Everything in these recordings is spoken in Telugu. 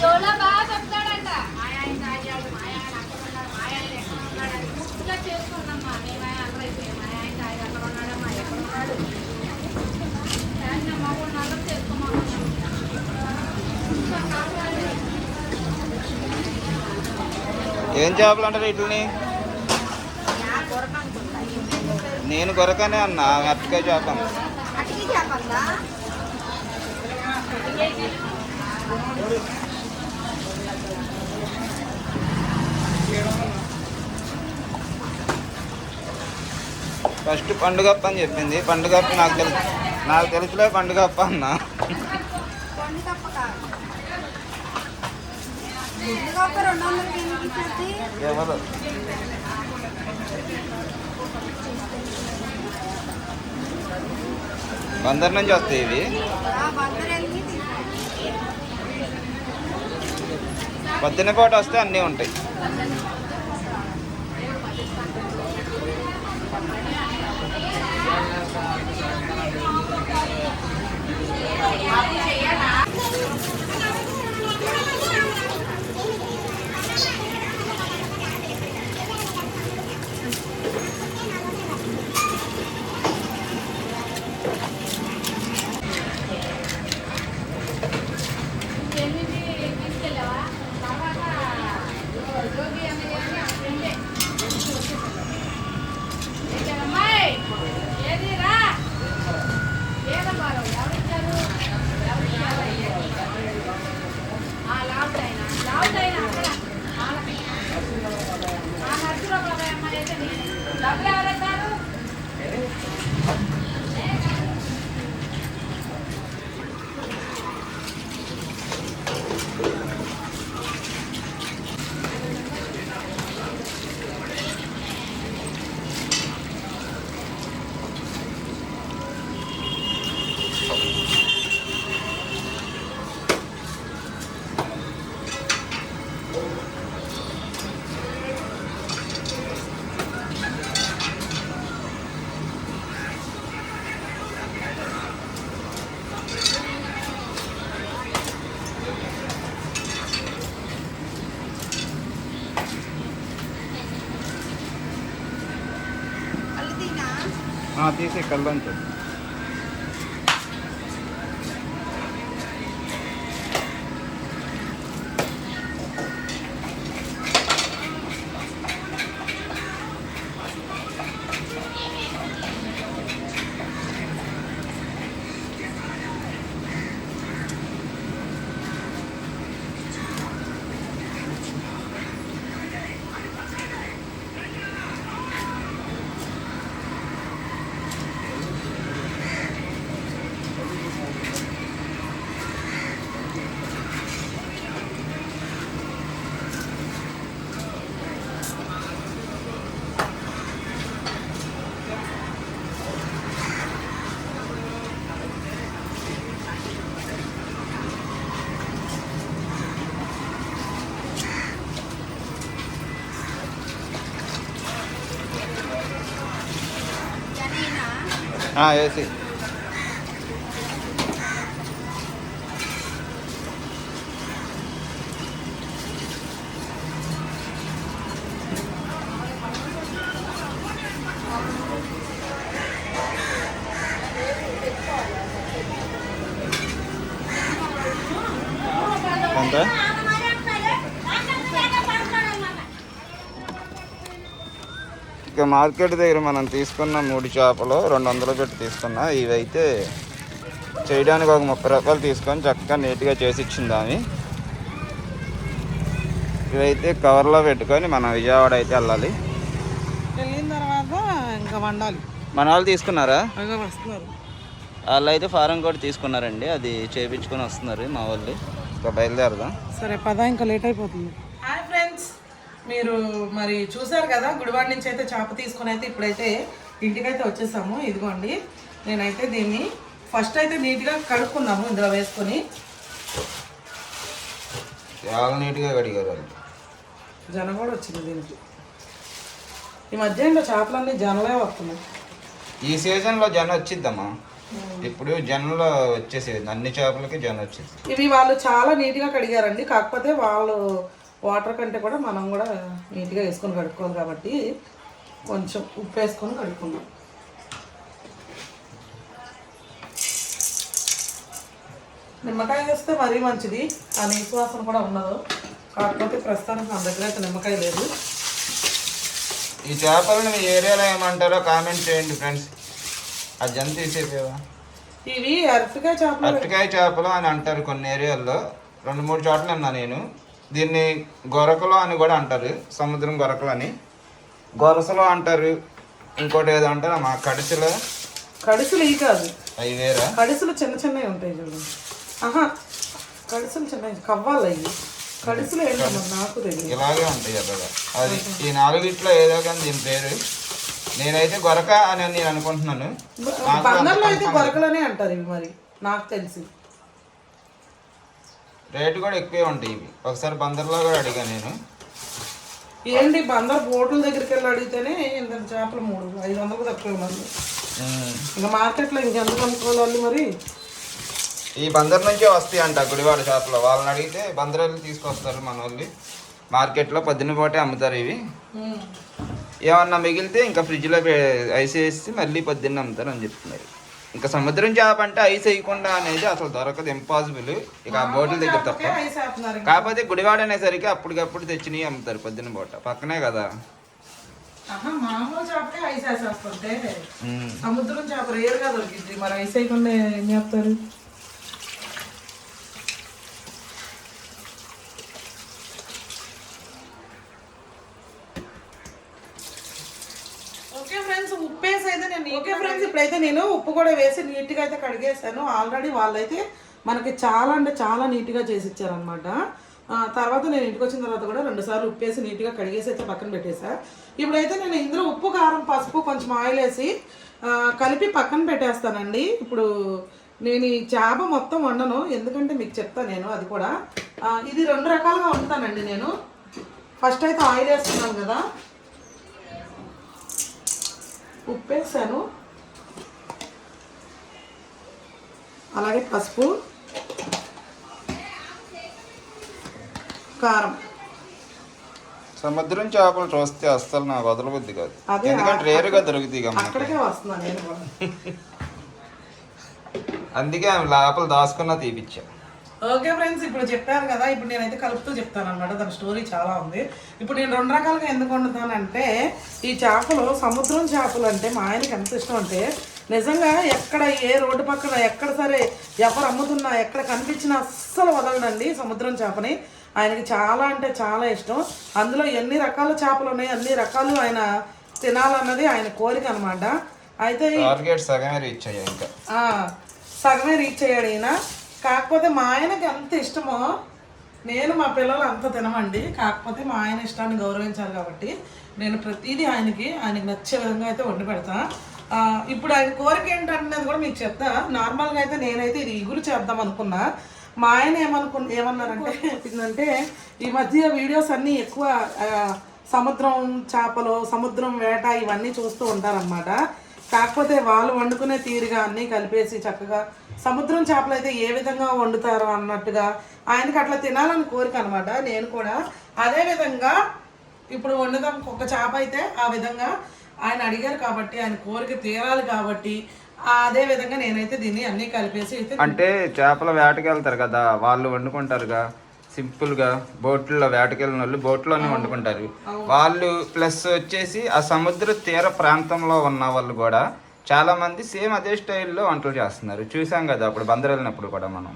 చెవులో బాగా చెప్తాడంట. చేసుకున్నామ్మా మేము అందరూ అయిపోయాం ఆయన తాగి అక్కడ ఉన్నాడమ్మా ఎక్కడ ఉన్నాడు అందరూ ఏం చేపలు అంటారు వీటిని నేను కొరకనే అన్నా చేప. అటుకి చెప్పందా ఫస్ట్ పండుగప్ప అని చెప్పింది. పండుగప్ప నాకు తెలుసు నాకు తెలుసులే పండుగప్ప అన్న. ఎవరు? బందర్ నుంచి వస్తాయి ఇవి. ఆ పొద్దున పూట వస్తే అన్నీ ఉంటాయి. Ah, dice ఆ, వేసి మార్కెట్ దగ్గర మనం తీసుకున్న మూడు చేపలు రెండు వందలు పెట్టి తీసుకున్నా ఇవైతే చేయడానికి ఒక ముప్పై రూపాయలు తీసుకొని చక్కగా నీట్గా చేసి ఇచ్చింది ఆమె. ఇవైతే కవర్లో పెట్టుకొని మనం విజయవాడ అయితే వెళ్ళాలి. వెళ్ళిన తర్వాత ఇంకా వండాలి. మన వాళ్ళు తీసుకున్నారా? వాళ్ళు అయితే ఫారం కూడా తీసుకున్నారండి అది చేపించుకొని వస్తున్నారు మా వాళ్ళు. ఇంకా బయలుదేరదాం. సరే పద ఇంకా లేట్ అయిపోతుంది. మీరు మరి చూసారు కదా గుడివాడ నుంచి అయితే చేప తీసుకొని అయితే ఇప్పుడైతే ఇంటికైతే వచ్చేసాము. ఇదిగోండి నేనైతే దీన్ని ఫస్ట్ అయితే నీట్గా కడుక్కున్నాము ఇందులో వేసుకొని. చాలా నీట్గా కడిగారు జనం కూడా వచ్చింది దీనికి. ఈ మధ్య ఇంకా చేపలన్నీ జనలే వస్తున్నాయి. ఈ సీజన్లో జనం వచ్చిద్దమ్మా. ఇప్పుడు జనంలో వచ్చేసేది అన్ని చేపలకి జనం వచ్చేసి ఇవి వాళ్ళు చాలా నీట్గా కడిగారండి. కాకపోతే వాళ్ళు వాటర్ కంటే కూడా మనం కూడా నీట్గా వేసుకొని కడుక్కోవాలి కాబట్టి కొంచెం ఉప్పు వేసుకొని కడుక్కుందాం. నిమ్మకాయ వేస్తే మరీ మంచిది. ఆ నీసు వాసన కూడా ఉండదు. కాకపోతే ప్రస్తుతానికి మన దగ్గర అయితే నిమ్మకాయ లేదు. ఈ చేపలను మీ ఏరియాలో ఏమంటారో కామెంట్ చేయండి ఫ్రెండ్స్. ఆ జనం తీసేపేవా ఇవి అరటికాయ చేపలు. అరటికాయ చేపలు అని అంటారు కొన్ని ఏరియాల్లో. రెండు మూడు చోట్ల ఉన్నా నేను. దీన్ని గొరకలు అని కూడా అంటారు సముద్రం గొరకలు అని. గొరసలు అంటారు ఇంకోటి ఏదో అంటారు మా కడిసెలు. కడుసులు ఈ కాదు. అవి వేరా? కడుసులు చిన్న చిన్నవి ఉంటాయి చూడండి ఆహా కడుసులు చిన్నవి కవ్వాలి అవి. కడుసులు నాకు తెలియదు. ఇలాగే ఉంటాయి ఎర్రగా అది ఈ నాలుగిట్లో ఏదో కానీ దీని పేరు. నేనైతే గొరక అని నేను అనుకుంటున్నాను. నాకు బందర్లో అయితే గొరకలనే అంటారు ఇవి మరి. నాకు తెలిసి. రేటు కూడా ఎక్కువే ఉంటాయి ఇవి. ఒకసారి బందర్లో కూడా అడిగా నేను. ఏంటి బందర్ బోట్ల దగ్గరికి వెళ్ళి అడిగితేనే ఇంత చేపలు మూడు ఐదు వందలకు తక్కువ ఉమ్. ఇంకా మార్కెట్లో ఇంకెందుకు అనుకోవాలి మరి? ఈ బందర్ నుంచే వస్తాయి అంట గుడివాడ షాప్లో వాళ్ళని అడిగితే బందర్ వెళ్ళి తీసుకొస్తారు మన వాళ్ళు మార్కెట్లో పొద్దున్న పూటే అమ్ముతారు ఇవి. ఏమన్నా మిగిలితే ఇంకా ఫ్రిడ్జ్లో ఐస్ వేసి మళ్ళీ పొద్దున్న అమ్ముతారు అని చెప్తున్నారు. ఇంకా సముద్రం చేప అంటే ఐస్ వేయకుండా అనేది అసలు దొరకదు ఇంపాసిబుల్ ఇక ఆ బోట్ల దగ్గర తప్ప. కాకపోతే గుడివాడ అనేసరికి అప్పటికప్పుడు తెచ్చినవి అమ్ముతారు పొద్దున్న పూట. పక్కనే కదా. మామూలు ఐస్ వేసేస్తుంటే. సముద్రం చేప రేరుగా దొరికింది మరి ఐస్ వేయకుండా ఏం చేస్తారు ఓకే ఫ్రెండ్స్ ఉప్పు వేసి అయితే నేను ఓకే ఫ్రెండ్స్ ఇప్పుడైతే నేను ఉప్పు కూడా వేసి నీట్గా అయితే కడిగేసాను ఆల్రెడీ వాళ్ళైతే మనకి చాలా అంటే చాలా నీట్గా చేసి ఇచ్చారనమాట తర్వాత నేను ఇంటికి వచ్చిన తర్వాత కూడా రెండు సార్లు ఉప్పు వేసి నీట్గా కడిగేసి అయితే పక్కన పెట్టేసా ఇప్పుడైతే నేను ఇందులో ఉప్పు కారం పసుపు కొంచెం ఆయిల్ వేసి కలిపి పక్కన పెట్టేస్తానండి. ఇప్పుడు నేను ఈ చేప మొత్తం వండను. ఎందుకంటే మీకు చెప్తాను నేను అది కూడా. ఇది రెండు రకాలుగా వండుతానండి నేను. ఫస్ట్ అయితే ఆయిల్ వేస్తున్నాను కదా. ఉప్పు వేసాను. అలాగే పసుపు కారం. సముద్రం చేపలు చూస్తే అస్సలు నాకు వదలబుద్ధి కాదు. ఎందుకంటే రేరుగా దొరుకుతాయి. అక్కడికే వస్తున్నాను నేను కూడా. అందుకే ఆమె లోపల దాచుకున్న తీపిచ్చా. ఓకే ఫ్రెండ్స్ ఇప్పుడు చెప్పాను కదా ఇప్పుడు నేనైతే కలుపుతూ చెప్తాను అనమాట దాని స్టోరీ చాలా ఉంది. ఇప్పుడు నేను రెండు రకాలుగా ఎందుకు వండుతానంటే ఈ చేపలు సముద్రం చేపలు అంటే మా ఆయనకి ఎంత ఇష్టం అంటే నిజంగా ఎక్కడ ఏ రోడ్డు పక్కన ఎక్కడ సరే ఎవరు అమ్ముతున్నా ఎక్కడ కనిపించినా అస్సలు వదలడండి సముద్రం చేపని. ఆయనకి చాలా అంటే చాలా ఇష్టం. అందులో ఎన్ని రకాల చేపలు ఉన్నాయి అన్ని రకాలు ఆయన తినాలన్నది ఆయన కోరిక అనమాట అయితే ఈ టార్గెట్ సగమే రీచ్ అయ్యా ఇంకా. ఆ, సగమే రీచ్ అయ్యాడు ఈయన. కాకపోతే మా ఆయనకి ఎంత ఇష్టమో నేను మా పిల్లలు అంత తినమండి. కాకపోతే మా ఆయన ఇష్టాన్ని గౌరవించాలి కాబట్టి నేను ప్రతిదీ ఆయనకి ఆయనకి నచ్చే విధంగా అయితే వండి పెడతా. ఇప్పుడు ఆయన కోరిక ఏంటన్నది కూడా మీకు చెప్తా. నార్మల్గా అయితే నేనైతే ఇది ఇగురు చేద్దాం అనుకున్నా. మా ఆయన ఏమనుకు ఏమన్నారంటే ఏంటంటే ఈ మధ్య వీడియోస్ అన్నీ ఎక్కువ సముద్రం చేపలు సముద్రం వేట ఇవన్నీ చూస్తూ ఉంటారనమాట కాకపోతే వాళ్ళు వండుకునే తీరుగా అన్నీ కలిపేసి చక్కగా సముద్రం చేపలు అయితే ఏ విధంగా వండుతారో అన్నట్టుగా ఆయనకి అట్లా తినాలని కోరిక అనమాట నేను కూడా అదే విధంగా ఇప్పుడు వండుదాం ఒక చేప అయితే ఆ విధంగా ఆయన అడిగారు కాబట్టి ఆయన కోరిక తీరాలి కాబట్టి అదే విధంగా నేనైతే దీన్ని అన్నీ కలిపేసి అయితే అంటే చేపల వేటకి వెళ్తారు కదా వాళ్ళు వండుకుంటారుగా. సింపుల్గా బోట్లలో వేటకెళ్ళిన వాళ్ళు బోట్లోనే వండుకుంటారు. వాళ్ళు ప్లస్ వచ్చేసి ఆ సముద్ర తీర ప్రాంతంలో ఉన్న వాళ్ళు కూడా చాలా మంది సేమ్ అదే స్టైల్లో వంటలు చేస్తున్నారు. చూసాం కదా అప్పుడు బందర్ వెళ్ళినప్పుడు కూడా మనం.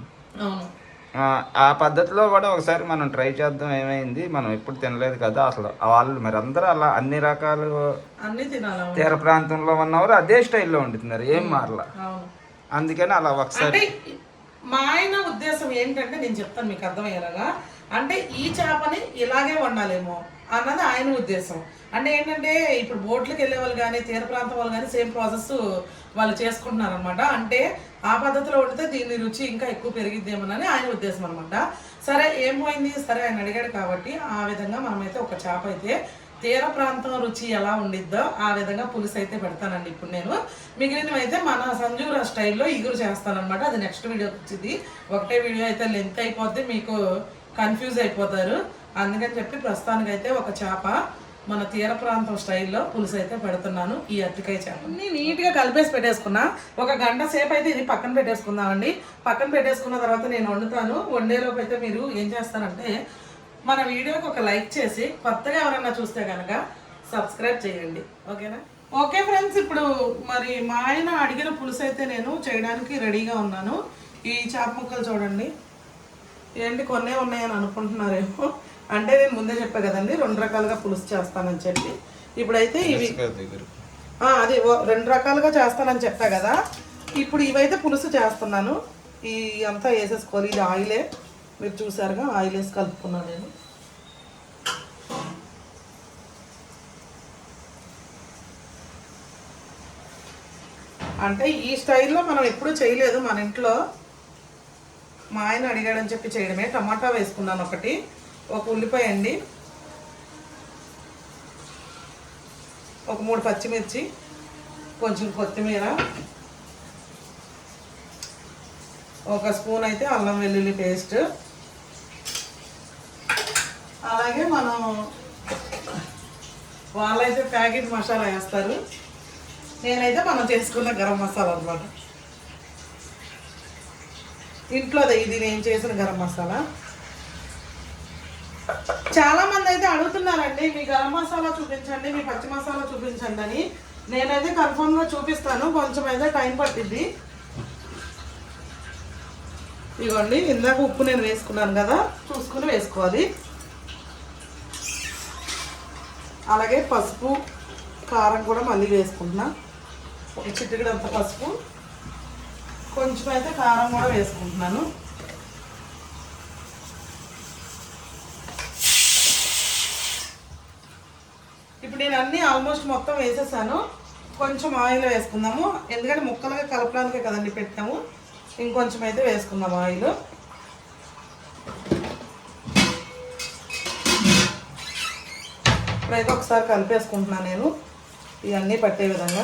ఆ, పద్ధతిలో కూడా ఒకసారి మనం ట్రై చేద్దాం ఏమైంది మనం ఎప్పుడు తినలేదు కదా అసలు. వాళ్ళు మరి అందరూ అలా అన్ని రకాలు తీర ప్రాంతంలో ఉన్నవారు అదే స్టైల్లో వండుతున్నారు ఏం మారలా. అందుకని అలా ఒకసారి మా ఆయన ఉద్దేశం ఏంటంటే నేను చెప్తాను మీకు అర్థమయ్యేలాగా. అంటే ఈ చేపని ఇలాగే వండాలేమో అన్నది ఆయన ఉద్దేశం. అంటే ఏంటంటే ఇప్పుడు బోట్లకు వెళ్ళే వాళ్ళు కానీ తీర ప్రాంతం వాళ్ళు కానీ సేమ్ ప్రాసెస్ వాళ్ళు చేసుకుంటున్నారు అనమాట అంటే ఆ పద్ధతిలో వండితే దీని రుచి ఇంకా ఎక్కువ పెరిగిద్దేమోనని ఆయన ఉద్దేశం అనమాట సరే ఏం పోయింది? సరే ఆయన అడిగాడు కాబట్టి ఆ విధంగా మనమైతే ఒక చేప అయితే తీర ప్రాంతం రుచి ఎలా ఉండిద్దో ఆ విధంగా పులుసు అయితే పెడతానండి. ఇప్పుడు నేను మిగిలినవి అయితే మన సంజూర స్టైల్లో ఇగురు చేస్తానమాట అది నెక్స్ట్ వీడియో వచ్చింది. ఒకటే వీడియో అయితే లెంత్ అయిపోద్ది మీకు కన్ఫ్యూజ్ అయిపోతారు. అందుకని చెప్పి ప్రస్తుతానికి అయితే ఒక చేప మన తీర ప్రాంతం స్టైల్లో పులుసు అయితే పెడుతున్నాను ఈ అరటికాయ చేప. నేను నీట్గా కలిపేసి పెట్టేసుకున్నా. ఒక గంట సేపు అయితే ఇది పక్కన పెట్టేసుకుందామండి. పక్కన పెట్టేసుకున్న తర్వాత నేను వండుతాను. వండేలోపు అయితే మీరు ఏం చేస్తారంటే మన వీడియోకి ఒక లైక్ చేసి కొత్తగా ఎవరైనా చూస్తే కనుక సబ్స్క్రైబ్ చేయండి. ఓకేనా? ఓకే ఫ్రెండ్స్ ఇప్పుడు మరి మా ఆయన అడిగిన పులుసు అయితే నేను చేయడానికి రెడీగా ఉన్నాను. ఈ చేప ముక్కలు చూడండి. ఏంటి కొన్నే ఉన్నాయని అనుకుంటున్నారేమో. అంటే నేను ముందే చెప్పా కదండి రెండు రకాలుగా పులుసు చేస్తానని చెప్పి. ఇప్పుడైతే ఇవి అది రెండు రకాలుగా చేస్తానని చెప్పా కదా. ఇప్పుడు ఇవైతే పులుసు చేస్తున్నాను. ఈ అంతా వేసేసుకోవాలి ఇది ఆయిలే. మీరు చూసారుగా ఆయిల్ వేసి కలుపుకున్నాను నేను. అంటే ఈ స్టైల్లో మనం ఎప్పుడూ చేయలేదు. మన ఇంట్లో మా ఆయన అడిగాడని చెప్పి చేయడమే. టమాటా వేసుకున్నాను ఒకటి. ఒక ఉల్లిపాయ అండి. ఒక మూడు పచ్చిమిర్చి. కొంచెం కొత్తిమీర. ఒక స్పూన్ అయితే అల్లం వెల్లుల్లి పేస్ట్. అలాగే మనం వాళ్ళైతే ప్యాకెట్ మసాలా వేస్తారు. నేనైతే మనం చేసుకున్న గరం మసాలా అనమాట ఇంట్లో ఇది నేను చేసిన గరం మసాలా. చాలా మంది అయితే అడుగుతున్నారండి మీ గరం మసాలా చూపించండి మీ పచ్చి మసాలా చూపించండి అని. నేనైతే కన్ఫామ్గా చూపిస్తాను కొంచెం అయితే టైం పట్టింది ఇదిగోండి ఇందాక ఉప్పు నేను వేసుకున్నాను కదా చూసుకుని వేసుకోవాలి. అలాగే పసుపు కారం కూడా మళ్ళీ వేసుకుంటున్నా. ఒక చిటికెడు పసుపు. కొంచెం అయితే కారం కూడా వేసుకుంటున్నాను. ఇప్పుడు నేను అన్ని ఆల్మోస్ట్ మొత్తం వేసేసాను. కొంచెం ఆయిల్ వేసుకుందాము. ఎందుకంటే ముక్కలుగా కలపడానికే కదండి పెట్టాము. ఇంకొంచెం అయితే వేసుకుందాం ఆయిల్. ఇప్పుడైతే ఒకసారి కలిపేసుకుంటున్నాను నేను. ఇవన్నీ పట్టే విధంగా.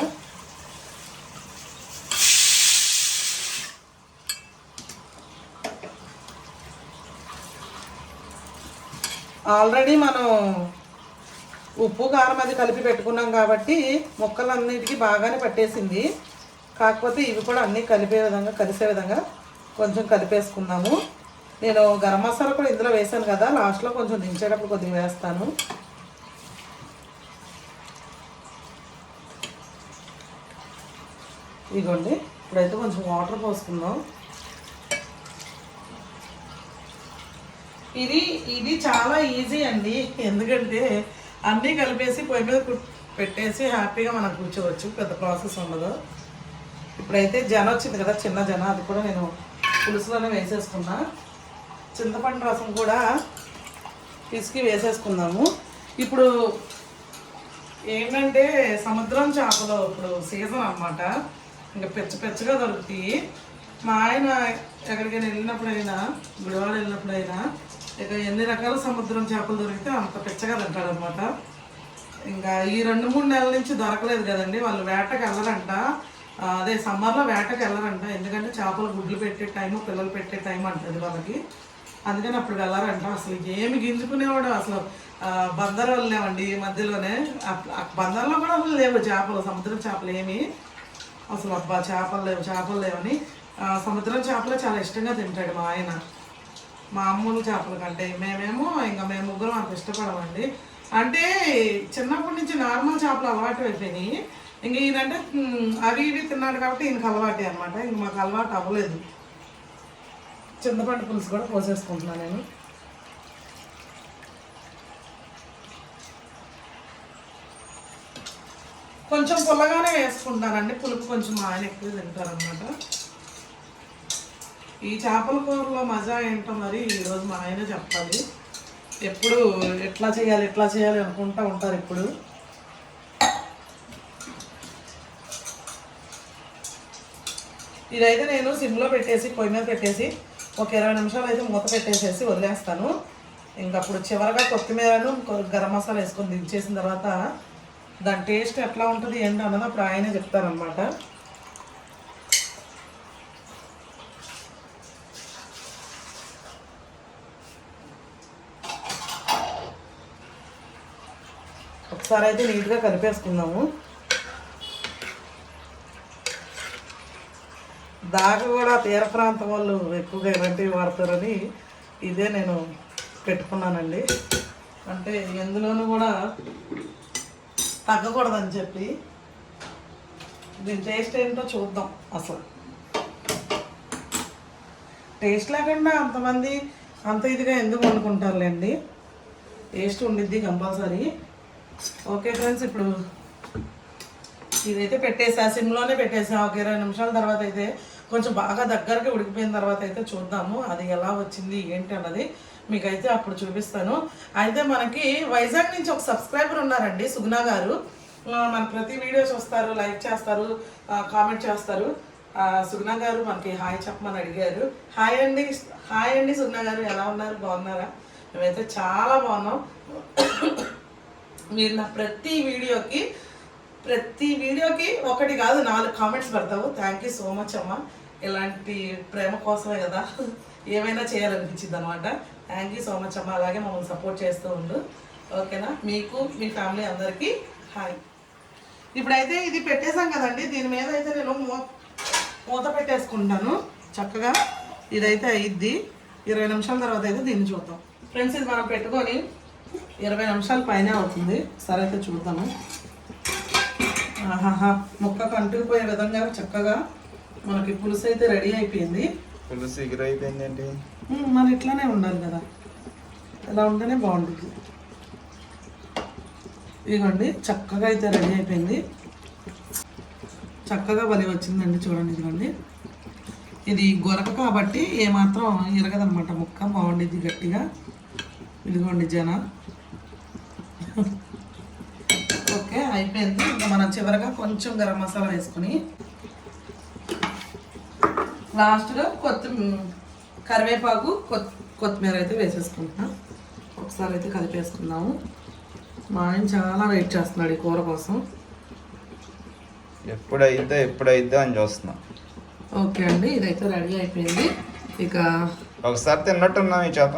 ఆల్రెడీ మనం ఉప్పు కారం అది కలిపి పెట్టుకున్నాం కాబట్టి ముక్కలన్నిటికీ బాగానే పట్టేసింది. కాకపోతే ఇవి కూడా అన్నీ కలిపే విధంగా కలిసే విధంగా కొంచెం కలిపేసుకున్నాము నేను గరం మసాలా కూడా ఇందులో వేసాను కదా లాస్ట్లో కొంచెం దించేటప్పుడు కొద్దిగా వేస్తాను. ఇదిగోండి ఇప్పుడైతే కొంచెం వాటర్ పోసుకుందాం. ఇది ఇది చాలా ఈజీ అండి. ఎందుకంటే అన్నీ కలిపేసి పొయ్యి మీద కు- పెట్టేసి హ్యాపీగా మనం కూర్చోవచ్చు పెద్ద ప్రాసెస్ ఉండదు. ఇప్పుడైతే జన వచ్చింది కదా చిన్న జన అది కూడా నేను పులుసులోనే వేసేసుకున్నా. చింతపండు రసం కూడా పిసికి వేసేసుకుందాము. ఇప్పుడు ఏంటంటే సముద్రం చేపలు ఇప్పుడు సీజన్ అన్నమాట. ఇంకా పెచ్చ పెచ్చగా దొరుకుతాయి. మా ఆయన ఎక్కడికైనా వెళ్ళినప్పుడైనా గుడివాడ వెళ్ళినప్పుడైనా ఇక ఎన్ని రకాల సముద్రం చేపలు దొరికితే అంత పెచ్చగా తింటాడనమాట ఇంకా ఈ రెండు మూడు నెలల నుంచి దొరకలేదు కదండి వాళ్ళు వేటకు వెళ్ళరంట. అదే సమ్మర్లో వేటకు వెళ్ళరంట. ఎందుకంటే చేపలు గుడ్లు పెట్టే టైము పిల్లలు పెట్టే టైం అంటుంది వాళ్ళకి. అందుకని అప్పుడు వెళ్ళారంట. అసలు ఏమి గింజుకునేవాడు అసలు బందర్ వెళ్ళామండి ఈ మధ్యలోనే. ఆ బందర్లో కూడా అసలు లేవు చేపలు సముద్రం చేపలు ఏమి. అసలు అబ్బా చేపలు లేవు చేపలు లేవని సముద్రం చేపలు చాలా ఇష్టంగా తింటాడు మా ఆయన. మామూలు చేపల కంటే. మేమేమో ఇంకా మేము ముగ్గురం అంత ఇష్టపడమండి. అంటే చిన్నప్పటి నుంచి నార్మల్ చేపలు అలవాటు అయిపోయినాయి. ఇంక ఈయనంటే అవి ఇవి తిన్నాడు కాబట్టి ఈయనకి అలవాటే అనమాట ఇంక మాకు అలవాటు అవ్వలేదు. చింతపండు పులుసు కూడా పోసేసుకుంటున్నాను నేను. కొంచెం పుల్లగానే వేసుకుంటానండి. పులుపు కొంచెం మా ఆయన ఎక్కువ తింటారనమాట ఈ చేపల కూరలో మజా ఏంటో మరి ఈరోజు మా ఆయన చెప్పాలి. ఎప్పుడు ఎట్లా చేయాలి ఎట్లా చేయాలి అనుకుంటా ఉంటారు ఇప్పుడు. ఇదైతే నేను సిమ్లో పెట్టేసి పొయ్యి మీద పెట్టేసి ఒక ఇరవై నిమిషాలు అయితే మూత పెట్టేసేసి వదిలేస్తాను. ఇంకప్పుడు చివరగా కొత్తిమీరను గరం మసాలా వేసుకొని దించేసిన తర్వాత దాని టేస్ట్ ఎట్లా ఉంటుంది ఏంటి అన్నది అప్పుడు ఆయనే చెప్తారనమాట ఒకసారి అయితే నీట్గా కలిపేసుకుందాము. దాకా కూడా తీర ప్రాంతం వాళ్ళు ఎక్కువగా ఇలాంటివి వాడతారని ఇదే నేను పెట్టుకున్నానండి. అంటే ఎందులోనూ కూడా తగ్గకూడదని చెప్పి దీని టేస్ట్ ఏంటో చూద్దాం అసలు. టేస్ట్ లేకుండా అంతమంది అంత ఇదిగా ఎందుకు వండుకుంటారులేండి? టేస్ట్ ఉండిద్ది కంపల్సరీ. ఓకే ఫ్రెండ్స్ ఇప్పుడు ఇదైతే పెట్టేసా సిమ్లోనే పెట్టేసా. ఒక ఇరవై నిమిషాల తర్వాత అయితే కొంచెం బాగా దగ్గరకి ఉడికిపోయిన తర్వాత అయితే చూద్దాము. అది ఎలా వచ్చింది ఏంటి అన్నది. మీకైతే అప్పుడు చూపిస్తాను. అయితే మనకి వైజాగ్ నుంచి ఒక సబ్స్క్రైబర్ ఉన్నారండి సుగుణ గారు. మన ప్రతి వీడియో చూస్తారు లైక్ చేస్తారు కామెంట్ చేస్తారు. సుగ్నా సుగుణ గారు మనకి హాయ్ చెప్పమని అడిగారు. హాయ్ అండి హాయ్ అండి సుగుణ గారు ఎలా ఉన్నారు? బాగున్నారా? మేమైతే చాలా బాగున్నాం. మీరు నా ప్రతి వీడియోకి ప్రతి వీడియోకి ఒకటి కాదు నాలుగు కామెంట్స్ పెడతావు. థ్యాంక్ యూ సో మచ్ అమ్మ. ఇలాంటి ప్రేమ కోసమే కదా ఏమైనా చేయాలనిపించింది అనమాట థ్యాంక్ యూ సో మచ్ అమ్మ. అలాగే మమ్మల్ని సపోర్ట్ చేస్తూ ఉండు. ఓకేనా? మీకు మీ ఫ్యామిలీ అందరికీ హాయ్ ఇప్పుడైతే ఇది పెట్టేశాం కదండి. దీని మీద అయితే నేను మూ మూత పెట్టేసుకుంటాను. చక్కగా ఇదైతే అయ్యిద్ది ఇరవై నిమిషాల తర్వాత అయితే దీన్ని చూద్దాం. ఫ్రెండ్స్ ఇది మనం పెట్టుకొని ఇరవై నిమిషాల పైన అవుతుంది. సరే అయితే చూద్దాము. ఆహాహా ముక్కకు అంటుకుపోయే విధంగా చక్కగా మనకి పులుసు అయితే రెడీ అయిపోయింది. పులుసు ఎగిరైపోయిందండి. మరి ఇట్లానే ఉండాలి కదా. ఇలా ఉంటేనే బాగుంటుంది. ఇదిగోండి చక్కగా అయితే రెడీ అయిపోయింది. చక్కగా బలి వచ్చిందండి చూడండి ఇదిగోండి. ఇది గొరక కాబట్టి ఏమాత్రం ఇరగదనమాట ముక్క బాగుండిద్ది గట్టిగా. ఇదిగోండి జన. ఓకే అయిపోయింది. ఇంకా మనం చివరగా కొంచెం గరం మసాలా వేసుకొని లాస్ట్గా కొత్తిమీర కరివేపాకు కొత్ కొత్తిమీర అయితే వేసేసుకుంటున్నాం. ఒకసారి అయితే కలిపేసుకుందాము. మా ఆయన చాలా వెయిట్ చేస్తున్నాడు ఈ కూర కోసం. ఎప్పుడు అయిద్దో ఎప్పుడు అయిద్దో అని చూస్తున్నాం. ఓకే అండి ఇదైతే రెడీ అయిపోయింది. ఇక ఒకసారి తిన్నట్టున్నాం ఈ చేప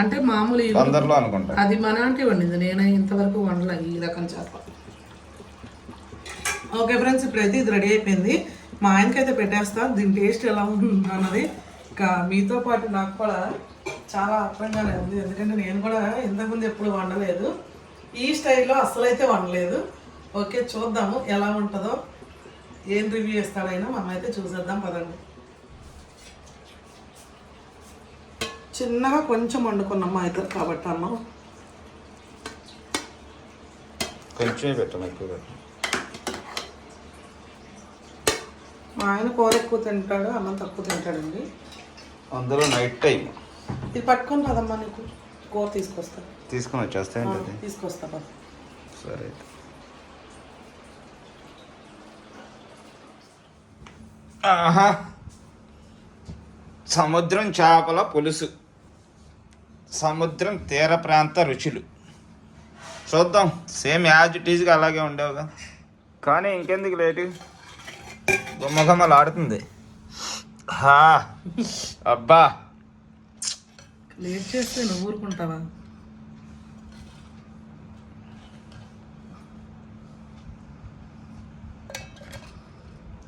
అంటే మామూలు తొందరలో అనుకుంటా. అది మన ఆంటీ వండింది. నేను ఇంతవరకు వండలే ఈ రకం చేప. ఓకే ఫ్రెండ్స్ ఇప్పుడైతే ఇది రెడీ అయిపోయింది. మా ఆయనకైతే పెట్టేస్తా. దీని టేస్ట్ ఎలా ఉంది అన్నది ఇంకా మీతో పాటు నాకు కూడా చాలా అర్థంగానే ఉంది. ఎందుకంటే నేను కూడా ఇంతకుముందు ఎప్పుడు వండలేదు. ఈ స్టైల్లో అస్సలు అయితే వండలేదు. ఓకే చూద్దాము ఎలా ఉంటుందో. ఏం రివ్యూ ఇస్తాడైనా మనం అయితే చూసేద్దాం పదండి. చిన్నగా కొంచెం వండుకున్నాం మా ఇద్దరు కాబట్టి అన్నం? కొంచెమే పెట్టాను ఎక్కువ. మా ఆయన కూర ఎక్కువ తింటాడు అన్నం తక్కువ తింటాడండి. అందులో నైట్ టైం ఇది పట్టుకొని రాదమ్మా నీకు. కూర తీసుకొస్తా. తీసుకొని వచ్చేస్తా ఆ, ఏంటది? తీసుకొస్తా పద. సరే. ఆహా. సముద్రం చేపల పులుసు. సముద్రం తీర ప్రాంత రుచులు. చూద్దాం. సేమ్ యాజ్ ఇట్ ఈజ్గా అలాగే ఉండేవుగా. కానీ ఇంకెందుకు లేటు? గుమ్మగుమ్మలు ఆడుతుంది అబ్బా. లేట్ చేస్తే నువ్వు ఊరుకుంటావా?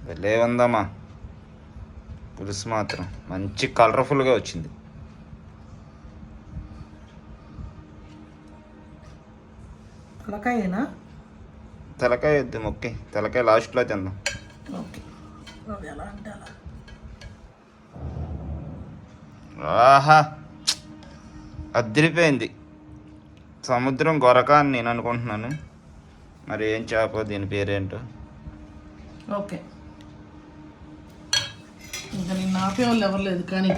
వెళ్ళే ఉందమ్మా పులుసు మాత్రం మంచి కలర్ఫుల్గా వచ్చింది. తలకాయేనా? తలకాయ వద్దు మొక్కి. తలకాయ లాస్ట్లో తిందాం. ఓకే. ఎలా అంటే అలా. ఆహా. అదిరిపోయింది. సముద్రం గొరక అని నేను అనుకుంటున్నాను. మరి ఏం చేప దీని పేరేంటో? ఓకే. ఇంకా నేను ఆపే వాళ్ళు ఎవరు లేదు కానీ.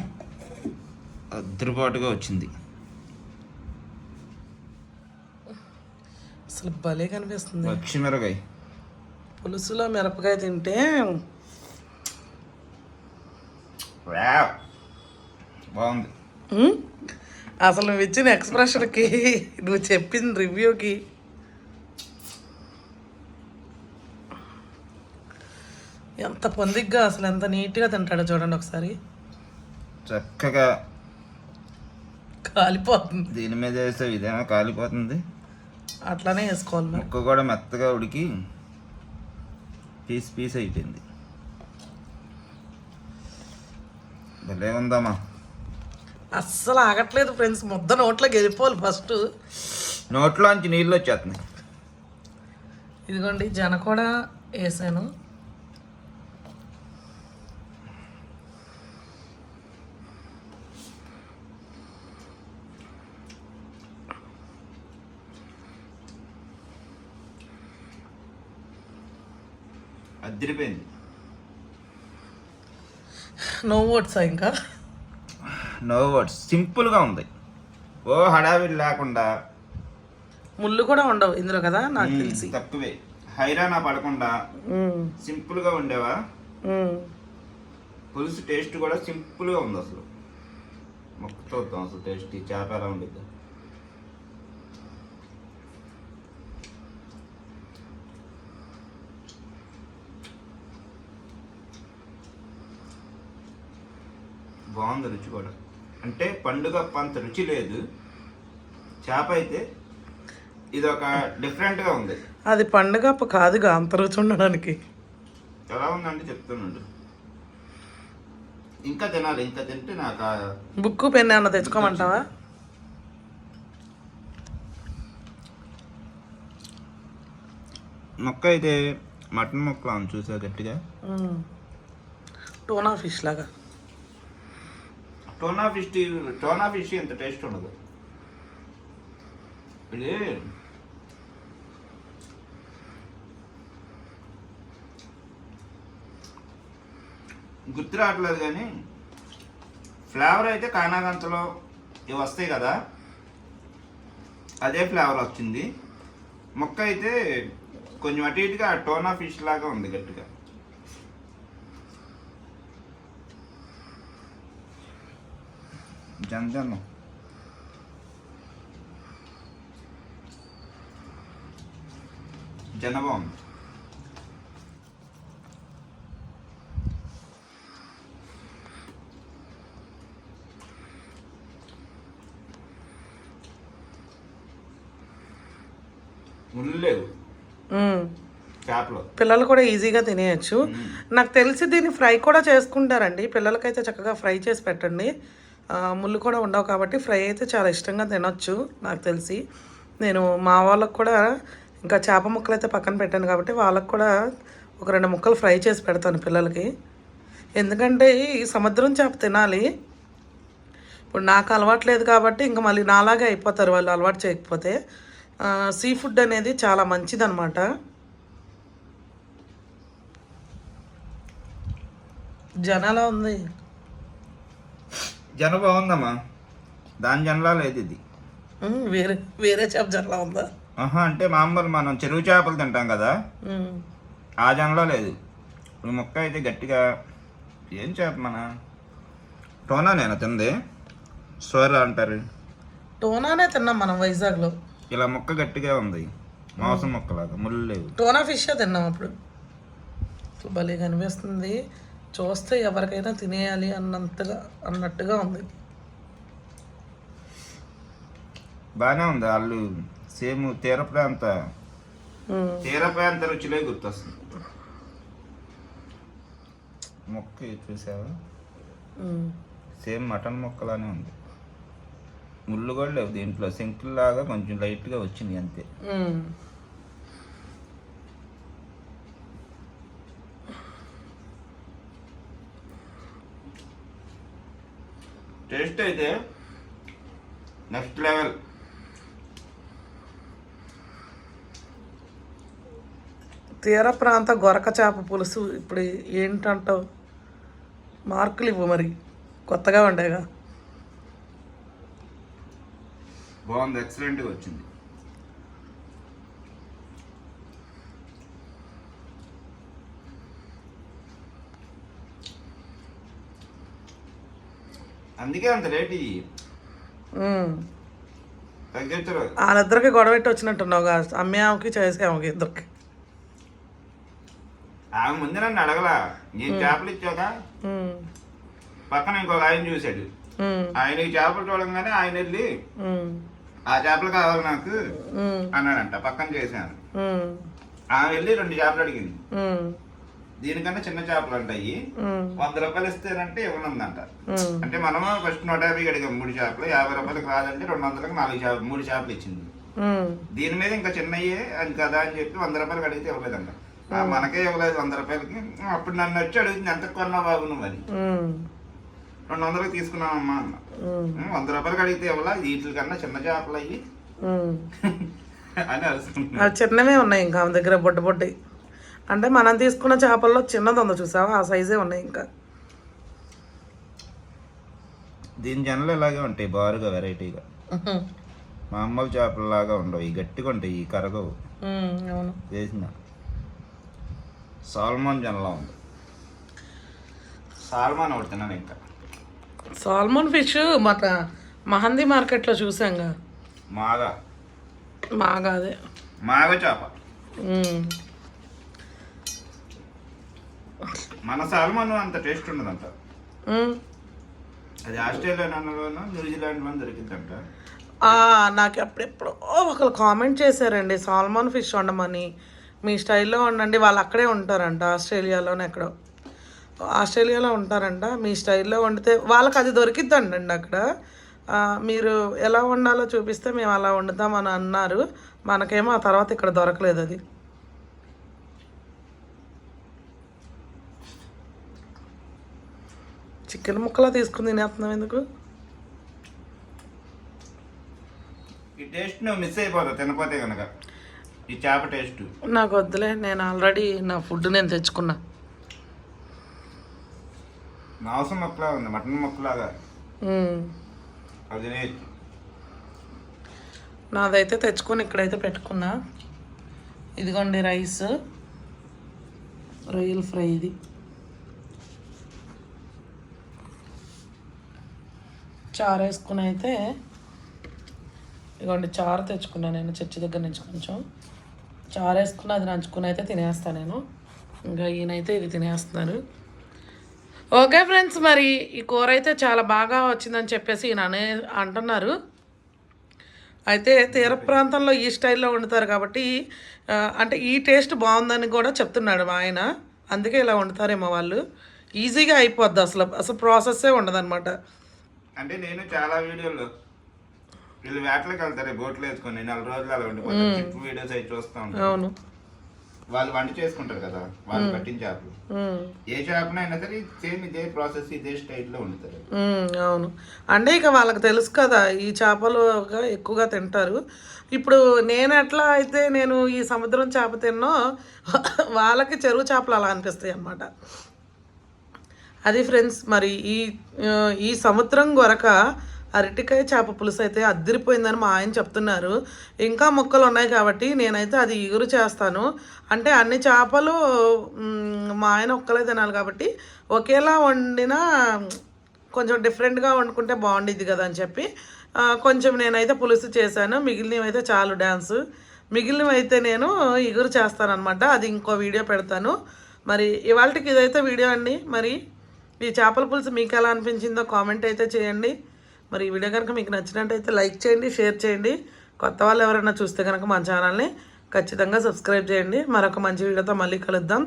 అద్దరిపాటుగా వచ్చింది. అసలు భలే కనిపిస్తుంది. పచ్చిమిరకాయ పులుసులో మిరపకాయ తింటే వావ్. బాగుంది. అసలు నువ్వు ఇచ్చిన ఎక్స్ప్రెషన్కి నువ్వు చెప్పిన రివ్యూకి ఎంత పొందిగ్గా అసలు ఎంత నీట్గా తింటాడో చూడండి ఒకసారి. చక్కగా కాలిపోతుంది. దీని మీద వేస్తే ఇదేమో కాలిపోతుంది? అట్లానే వేసుకోవాలి ముక్క కూడా మెత్తగా ఉడికి పీస్ పీస్ అయిపోయింది. భలే ఉందమ్మా. అస్సలు ఆగట్లేదు ఫ్రెండ్స్. ముద్ద నోట్లోకి వెళ్ళిపోవాలి ఫస్ట్. నోట్లోంచి నీళ్ళు వచ్చేస్తున్నాయి. ఇదిగోండి జన కూడా వేసాను. అదిరిపోయింది. నో ఓట్సా ఇంకా? నో వర్డ్స్ సింపుల్గా ఉంది. ఓ హడావిడి లేకుండా. ముళ్ళు కూడా ఉండవు ఇందులో కదా? నాకు తెలిసి. తక్కువే. హైరానా పడకుండా. సింపుల్గా ఉండేవా. పులుసు టేస్ట్ కూడా సింపుల్గా ఉంది అసలు. మొక్క చూద్దాం అసలు టేస్ట్ ఈ చేప ఎలా ఉండిద్ది. బాగుంది రుచి కూడా. అంటే పండుగ అంత రుచి లేదు. చేప అయితే ఇది ఒక డిఫరెంట్గా ఉంది. అది పండుగ కాదుగా అంత రుచి ఉండడానికి. ఎలా ఉందంటే చెప్తున్నాడు. ఇంకా తినాలి ఇంకా తింటే నాకు బుక్ పెన్ ఏమన్నా తెచ్చుకోమంటావా? మొక్క అయితే మటన్ మొక్కలు అని చూసా గట్టిగా. టోనా ఫిష్ లాగా. టోనా ఫిష్ టోనా ఫిష్ ఎంత టేస్ట్ ఉండదు. ఇది గుర్తు రావట్లేదు కానీ ఫ్లేవర్ అయితే కానాగంతలో ఇవి వస్తాయి కదా అదే ఫ్లేవర్ వచ్చింది. మొక్క అయితే కొంచెం అటు ఇటుగా టోనా ఫిష్ లాగా ఉంది గట్టిగా. జనజనం జనభం ముళ్ళు లేవు మ్మ్. చేపలో పిల్లలు కూడా ఈజీగా తినేయచ్చు. నాకు తెలిసి దీన్ని ఫ్రై కూడా చేసుకుంటారండి. పిల్లలకైతే చక్కగా ఫ్రై చేసి పెట్టండి. ముళ్ళు కూడా ఉండవు కాబట్టి ఫ్రై అయితే చాలా ఇష్టంగా తినొచ్చు నాకు తెలిసి. నేను మా వాళ్ళకు కూడా ఇంకా చేప ముక్కలు అయితే పక్కన పెట్టాను కాబట్టి వాళ్ళకు కూడా ఒక రెండు ముక్కలు ఫ్రై చేసి పెడతాను పిల్లలకి. ఎందుకంటే ఈ సముద్రం చేప తినాలి. ఇప్పుడు నాకు అలవాటు లేదు కాబట్టి ఇంకా మళ్ళీ నాలాగే అయిపోతారు వాళ్ళు అలవాటు చేయకపోతే. సీ ఫుడ్ అనేది చాలా మంచిదన్నమాట. జనాలా ఉంది. జన బాగుందమ్మా దాని జనలా లేదు ఇది. వేరే వేరే చేప జనలా ఉందా? ఆహా అంటే మామూలు మనం చెరువు చేపలు తింటాం కదా. ఆ జనలో లేదు. ఈ మొక్క అయితే గట్టిగా ఏం చేప మన? టోనా నేను తింది? సోర అంటారు. టోనానే తిన్నాం మనం వైజాగ్లో. ఇలా మొక్క గట్టిగా ఉంది. మాంసం మొక్కలాగా ముళ్ళు లేవు. టోనా ఫిష్ తిన్నాం అప్పుడు. భలే కనిపిస్తుంది. చూస్తే ఎవరికైనా తినేయాలి అన్నంతగా అన్నట్టుగా ఉంది. బాగానే ఉంది. వాళ్ళు సేమ్ తీర ప్రాంత తీర ప్రాంత రుచిలే గుర్తొస్తుంది. మొక్క చూసావా. సేమ్ మటన్ మొక్కలానే ఉంది. ముళ్ళు కూడా లేవు దీంట్లో. సింకుల్లాగా కొంచెం లైట్గా వచ్చింది అంతే. టేస్ట్ అయితే నెక్స్ట్ లెవెల్. తీర ప్రాంత గొరక చేప పులుసు ఇప్పుడు ఏంటంటావు? మార్కులు ఇవ్వు మరి. కొత్తగా ఉండేగా బాగుంది ఎక్సలెంట్గా వచ్చింది. అందుకే అంత రేట్ ఉమ్. తగ్గించరు వాళ్ళిద్దరికి గొడవ పెట్టి వచ్చినట్టున్నావుగా అమ్మే ఆమెకి చేసే ఆమెకి ఇద్దరికి ఆమె ముందు నన్ను అడగలా నేను చేపలు ఇచ్చాక. పక్కన ఇంకొక ఆయన చూశాడు ఉమ్. ఆయన ఈ చేపలు చూడంగానే ఆయన వెళ్ళి. ఆ చేపలు కావాలి నాకు. అన్నాడంట పక్కన చేశాను. ఆమె వెళ్ళి రెండు చేపలు అడిగింది. దీనికన్నా చిన్న చేపలు అంటాయి. వంద రూపాయలు ఇస్తేనంటే ఇవ్వనుందంట. అంటే మనము ఫస్ట్ నూట యాభై అడిగాం మూడు చేపలు. యాభై రూపాయలకు రాదంటే రెండు వందలకు నాలుగు చేపలు మూడు చేపలు ఇచ్చింది. దీని మీద ఇంకా చిన్నయ్యే అది కదా అని చెప్పి వంద రూపాయలకి అడిగితే ఇవ్వలేదంట. మనకే ఇవ్వలేదు వంద రూపాయలకి. అప్పుడు నన్ను వచ్చి అడుగుతుంది ఎంత కొన్నా బాబు నువ్వు? అని. రెండు వందలకు తీసుకున్నామమ్మా అన్న. ఉమ్. "ఉం, వంద రూపాయలకి అడిగితే ఇవ్వలా వీటికన్నా చిన్న చేపలు అయ్యి. అని అరుస్తుంది. చిన్నవే ఉన్నాయి ఇంకా దగ్గర బొడ్డు బొడ్డి. అంటే మనం తీసుకున్న చేపల్లో చిన్నది ఉందో చూసావా? ఆ సైజే ఉన్నాయి ఇంకా. దీని జనలు ఇలాగే ఉంటాయి? బారుగా వెరైటీగా. మామూలు చేపలలాగా ఉండవు. ఈ గట్టిగా ఉంటాయి ఈ కరగవు. అవును. వేసిన. సాల్మాన్ జనలా ఉంది. సాల్మాన్ ఒకటి తిన్నాను ఇంకా. సాల్మన్ ఫిష్ మన మహందీ మార్కెట్లో చూసాంగా మాగా. బాగా అదే. మాగ చేప. మన సాల్మాన్ అంత టేస్ట్ ఉండదంట. అది ఆస్ట్రేలియాలోనూ న్యూజిలాండ్లో దొరికిందంట. నాకు అప్పుడెప్పుడో ఒకరు కామెంట్ చేశారండి సాల్మన్ ఫిష్ వండమని. మీ స్టైల్లో వండండి వాళ్ళు అక్కడే ఉంటారంట ఆస్ట్రేలియాలోనే ఎక్కడో. ఆస్ట్రేలియాలో ఉంటారంట మీ స్టైల్లో వండితే వాళ్ళకి అది దొరికిద్దండి అక్కడ. మీరు ఎలా వండాలో చూపిస్తే మేము అలా వండుతామని అన్నారు. మనకేమో ఆ తర్వాత ఇక్కడ దొరకలేదు అది. చికెన్ ముక్కలా తీసుకుని తినేస్తున్నాం ఎందుకు? ఈ టేస్ట్ నువ్వు మిస్ అయిపోతావు తినపోతే కనుక ఈ చేప టేస్ట్ నాకు వద్దులే నేను ఆల్రెడీ నా ఫుడ్ నేను తెచ్చుకున్నా. మాంసం మొక్కలా ఉంది మటన్ మొక్కలాగా. అది నాదైతే తెచ్చుకొని ఇక్కడైతే పెట్టుకున్నా. ఇదిగోండి రైస్. రొయ్యల ఫ్రై ఇది. చారు వేసుకుని అయితే ఇదిగోండి చారు తెచ్చుకున్నాను నేను చర్చి దగ్గర నుంచి కొంచెం. చారు వేసుకుని అది నంచుకుని అయితే తినేస్తాను నేను. ఇంకా ఈయనైతే ఇది తినేస్తున్నారు. ఓకే ఫ్రెండ్స్ మరి ఈ కూర అయితే చాలా బాగా వచ్చిందని చెప్పేసి ఈయన అనే అంటున్నారు. అయితే తీర ప్రాంతంలో ఈ స్టైల్లో వండుతారు కాబట్టి అంటే ఈ టేస్ట్ బాగుందని కూడా చెప్తున్నాడు మా ఆయన. అందుకే ఇలా వండుతారేమో వాళ్ళు. ఈజీగా అయిపోద్ది అసలు. అసలు ప్రాసెస్సే ఉండదన్నమాట. అంటే నేను చాలా వీడియోలు వీళ్ళు వేటలకు వెళ్తారు బోట్లు వేసుకొని నెల రోజులు అలా ఉండిపోతారు. ట్రిప్ వీడియోస్ అవి చూస్తూ ఉంటారు. అవును. వాళ్ళు వంట చేసుకుంటారు కదా వాళ్ళు పట్టిన చేపలు. ఏ చేపనైనా సరే సేమ్ ఇదే ప్రాసెస్ ఇదే స్టైల్లో వండుతారు. అవును. అంటే ఇక వాళ్ళకి తెలుసు కదా ఈ చేపలు ఎక్కువగా తింటారు. ఇప్పుడు నేను ఎట్లా అయితే నేను ఈ సముద్రం చేప తిన్నో వాళ్ళకి చెరువు చేపలు అలా అనిపిస్తాయి అన్నమాట. అది ఫ్రెండ్స్ మరి ఈ ఈ సముద్రం కొరక అరటికాయ చేప పులుసు అయితే అద్దరిపోయిందని మా ఆయన చెప్తున్నారు. ఇంకా ముక్కలు ఉన్నాయి కాబట్టి నేనైతే అది ఇగురు చేస్తాను. అంటే అన్ని చేపలు మా ఆయన ఒక్కలే తినాలి కాబట్టి ఒకేలా వండినా కొంచెం డిఫరెంట్గా వండుకుంటే బాగుండిద్ది కదా అని చెప్పి కొంచెం నేనైతే పులుసు చేశాను. మిగిలినవి అయితే చాలు డ్యాన్స్ మిగిలినవి అయితే నేను ఇగురు చేస్తానన్నమాట. అది ఇంకో వీడియో పెడతాను. మరి ఇవాళకి ఇదైతే వీడియో అండి. మరి ఈ చేపల పులుసు మీకు ఎలా అనిపించిందో కామెంట్ అయితే చేయండి. మరి ఈ వీడియో కనుక మీకు నచ్చినట్టయితే లైక్ చేయండి షేర్ చేయండి. కొత్త వాళ్ళు ఎవరైనా చూస్తే కనుక మా ఛానల్ని ఖచ్చితంగా సబ్స్క్రైబ్ చేయండి. మరొక మంచి వీడియోతో మళ్ళీ కలుద్దాం.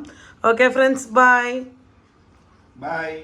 Okay friends bye. బాయ్.